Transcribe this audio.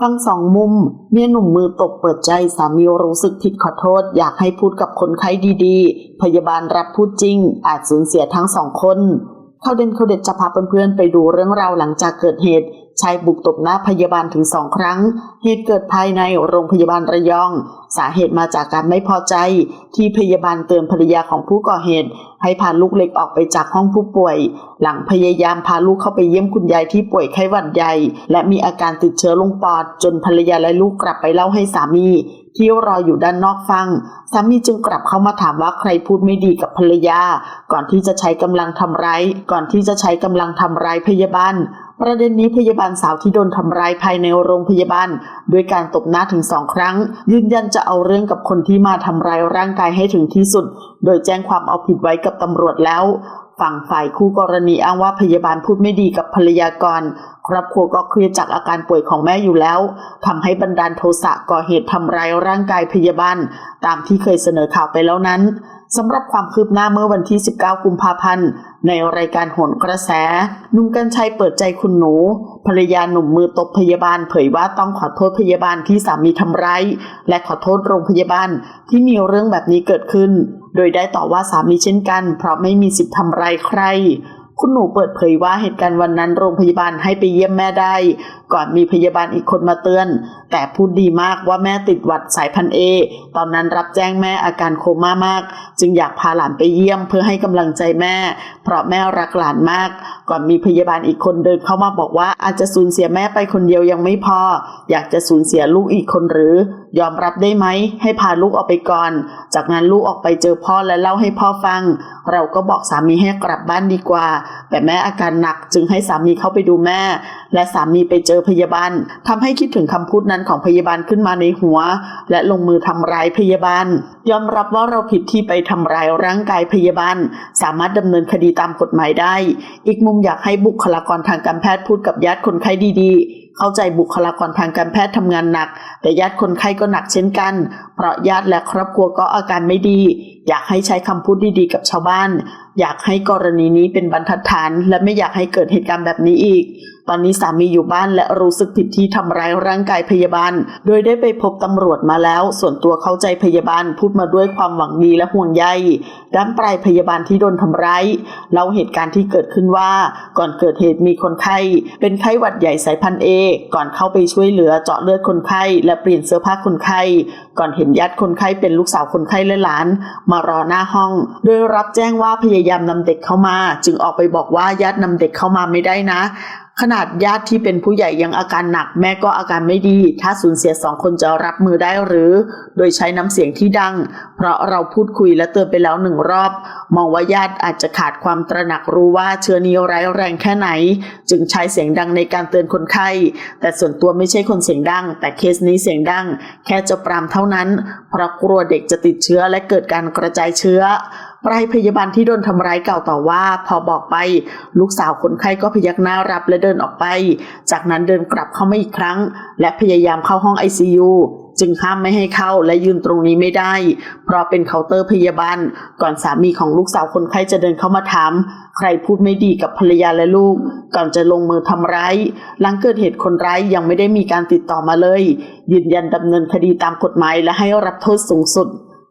ฟังสองมุม เมียหนุ่มมือตกเปิดใจสามีรู้สึกผิดขอโทษ อยากให้พูดกับคนไข้ดีๆ พยาบาลรับพูดจริง อาจสูญเสียทั้งสองคนเขาเด่นเขาเด็ดจะพาเพื่อนๆไปดูเรื่องราวหลังจากเกิดเหตุ ชายบุกตบหน้าพยาบาลถึงสองครั้ง เหตุเกิดภายในโรงพยาบาลระยอง สาเหตุมาจากการไม่พอใจ ที่พยาบาลเตือนภรรยาของผู้ก่อเหตุ ให้พาลูกเล็กออกไปจากห้องผู้ป่วย หลังพยายามพาลูกเข้าไปเยี่ยมคุณยายที่ป่วยไข้หวัดใหญ่ และมีอาการติดเชื้อลงปอด จนภรรยาและลูกกลับไปเล่าให้สามีที่รออยู่ด้านนอกฟัง สามีจึงกลับเข้ามาถามว่าใครพูดไม่ดีกับภรรยา ก่อนที่จะใช้กำลังทำร้าย ก่อนที่จะใช้กำลังทำร้ายพยาบาล ประเด็นนี้พยาบาลสาวที่โดนทำร้ายภายในโรงพยาบาลด้วยการตบหน้าถึงสองครั้ง ยืนยันจะเอาเรื่องกับคนที่มาทำร้ายร่างกายให้ถึงที่สุด โดยแจ้งความเอาผิดไว้กับตำรวจแล้ว ฝั่งฝ่ายคู่กรณีอ้างว่าพยาบาลพูดไม่ดีกับภรรยาก่อน ครอบครัวก็เครียดจากอาการป่วยของแม่อยู่แล้วทำให้บันดาลโทสะก่อเหตุทำร้ายร่างกายพยาบาล ตามที่เคยเสนอข่าวไปแล้วนั้นสำหรับความคืบหน้าเมื่อวันที่ 19 กุมภาพันธ์ ในรายการโหนกระแส นุ่มกัญชัยเปิดใจคุณหนู ภรรยาหนุ่มมือตบพยาบาลเผยว่าต้องขอโทษพยาบาลที่สามีทำร้ายและขอโทษโรงพยาบาลที่มีเรื่องแบบนี้เกิดขึ้น โดยได้ต่อว่าสามีเช่นกัน เพราะไม่มีสิทธิ์ทำร้ายใคร คุณหนูเปิดเผยว่าเหตุการณ์วันนั้นโรงพยาบาลให้ไปเยี่ยมแม่ได้ ก่อนมีพยาบาลอีกคนมาเตือน แต่พูดดีมากว่าแม่ติดหวัดสายพันเอ ตอนนั้นรับแจ้งแม่อาการโคม่ามาก จึงอยากพาหลานไปเยี่ยมเพื่อให้กำลังใจแม่ เพราะแม่รักหลานมาก ก่อนมีพยาบาลอีกคนเดินเข้ามาบอกว่าอาจจะสูญเสียแม่ไปคนเดียวยังไม่พอ อยากจะสูญเสียลูกอีกคนหรือ ยอมรับได้ไหม ให้พาลูกออกไปก่อน จากนั้นลูกออกไปเจอพ่อและเล่าให้พ่อฟัง เราก็บอกสามีให้กลับบ้านดีกว่า แต่แม่อาการหนักจึงให้สามีเข้าไปดูแม่ และสามีไปเจอพยาบาลทำให้คิดถึงคำพูดนั้นของพยาบาลขึ้นมาในหัว และลงมือทำร้ายพยาบาล ยอมรับว่าเราผิดที่ไปทำร้ายร่างกายพยาบาล สามารถดำเนินคดีตามกฎหมายได้ อีกมุมอยากให้บุคลากรทางการแพทย์พูดกับญาติคนไข้ดีๆ เข้าใจบุคลากรทางการแพทย์ทำงานหนัก แต่ญาติคนไข้ก็หนักเช่นกัน เพราะญาติและครอบครัวก็อาการไม่ดี อยากให้ใช้คำพูดดีๆ กับชาวบ้าน อยากให้กรณีนี้เป็นบรรทัดฐาน และไม่อยากให้เกิดเหตุการณ์แบบนี้อีก ตอนนี้สามีอยู่บ้านและรู้สึกผิดที่ทำร้ายร่างกายพยาบาล โดยได้ไปพบตำรวจมาแล้ว ส่วนตัวเข้าใจพยาบาลพูดมาด้วยความหวังดีและห่วงใยด้านปลายพยาบาลที่โดนทำร้ายเล่าเหตุการณ์ที่เกิดขึ้นว่า ก่อนเกิดเหตุมีคนไข้เป็นไข้หวัดใหญ่สายพันธุ์เอก่อนเข้าไปช่วยเหลือเจาะเลือดคนไข้และเปลี่ยนเสื้อผ้าคนไข้ ก่อนเห็นญาติคนไข้เป็นลูกสาวคนไข้และหลาน มารอหน้าห้อง โดยรับแจ้งว่าพยายามนำเด็กเข้ามา จึงออกไปบอกว่าญาตินำเด็กเข้ามาไม่ได้นะ ขนาดญาติที่เป็นผู้ใหญ่ยังอาการหนักแม่ก็อาการไม่ดี ถ้าสูญเสียสองคนจะรับมือได้หรือ โดยใช้น้ำเสียงที่ดัง เพราะเราพูดคุยและเตือนไปแล้วหนึ่งรอบ มองว่าญาติอาจจะขาดความตระหนักรู้ว่าเชื้อนี้ร้ายแรงแค่ไหน จึงใช้เสียงดังในการเตือนคนไข้ แต่ส่วนตัวไม่ใช่คนเสียงดัง แต่เคสนี้เสียงดัง แค่จะปรามเท่านั้น เพราะกลัวเด็กจะติดเชื้อและเกิดการกระจายเชื้อ ปลายพยาบาลที่โดนทำร้ายกล่าวต่อว่าพอบอกไป ลูกสาวคนไข้ก็พยักหน้ารับและเดินออกไป จากนั้นเดินกลับเข้ามาอีกครั้ง และพยายามเข้าห้อง ICU จึงห้ามไม่ให้เข้าและยืนตรงนี้ไม่ได้ เพราะเป็นเคาน์เตอร์พยาบาล ก่อนสามีของลูกสาวคนไข้จะเดินเข้ามาถาม ใครพูดไม่ดีกับภรรยาและลูก ก่อนจะลงมือทำร้าย หลังเกิดเหตุคนร้ายยังไม่ได้มีการติดต่อมาเลย ยืนยันดำเนินคดีตามกฎหมายและให้รับโทษสูงสุด